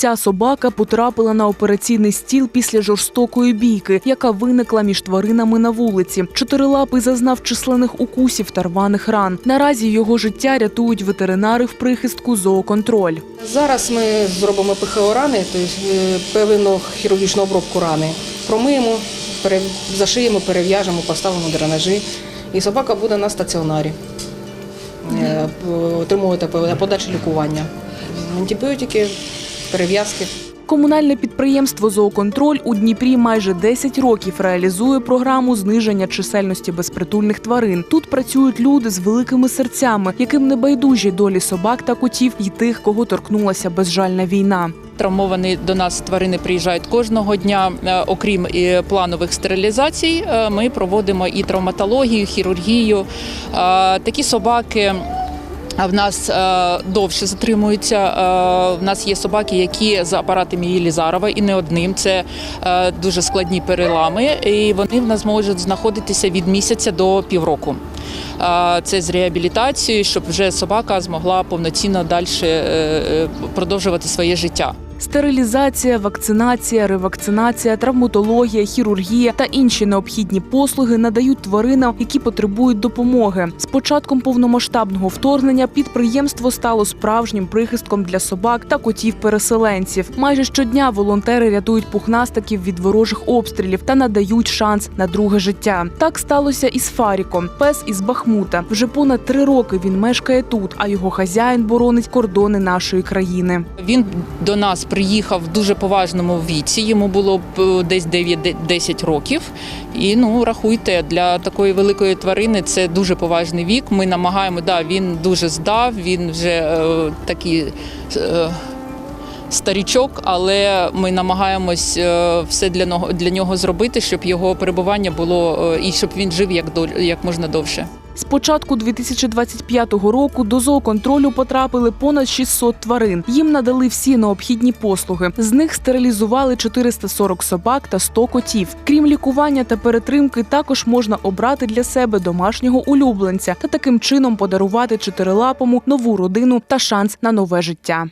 Ця собака потрапила на операційний стіл після жорстокої бійки, яка виникла між тваринами на вулиці. Чотирилапий зазнав численних укусів та рваних ран. Наразі його життя рятують ветеринари в прихистку зооконтроль. Зараз ми зробимо ПХО рани, тобто е, первинну хірургічну обробку рани. Промиємо, зашиємо, перев'яжемо, поставимо дренажі. І собака буде на стаціонарі. Е, Отримувати подальше лікування. Антибіотики, перев'язки. Комунальне підприємство Зооконтроль у Дніпрі майже 10 років реалізує програму зниження чисельності безпритульних тварин. Тут працюють люди з великими серцями, яким не байдужі долі собак та котів і тих, кого торкнулася безжальна війна. Травмовані до нас тварини приїжджають кожного дня. Е, Окрім планових стерилізацій, е, ми проводимо і травматологію, хірургію. Е, Такі собаки. А в нас е, довше затримуються. Е, в нас є собаки, які за апаратами Єлізарова і не одним. Це е, дуже складні перелами, і вони в нас можуть знаходитися від місяця до півроку. Це з реабілітацією, щоб вже собака змогла повноцінно далі продовжувати своє життя. Стерилізація, вакцинація, ревакцинація, травматологія, хірургія та інші необхідні послуги надають тваринам, які потребують допомоги. З початком повномасштабного вторгнення підприємство стало справжнім прихистком для собак та котів-переселенців. Майже щодня волонтери рятують пухнастиків від ворожих обстрілів та надають шанс на друге життя. Так сталося і з Фаріком, пес із Бахмута. Вже понад три роки він мешкає тут, а його хазяїн боронить кордони нашої країни. Він до нас приїхав в дуже поважному віці. Йому було е, десь 9-10 років. І ну рахуйте, для такої великої тварини це дуже поважний вік. Ми намагаємо, да, він дуже здав, він вже е, такий. Е, Старічок, але ми намагаємось е, все для нього для нього зробити, щоб його перебування було е, і щоб він жив як як можна довше. З початку 2025 року до зооконтролю потрапили понад 600 тварин. Їм надали всі необхідні послуги. З них стерилізували 440 собак та 100 котів. Крім лікування та перетримки, також можна обрати для себе домашнього улюбленця та таким чином подарувати чотирилапому нову родину та шанс на нове життя.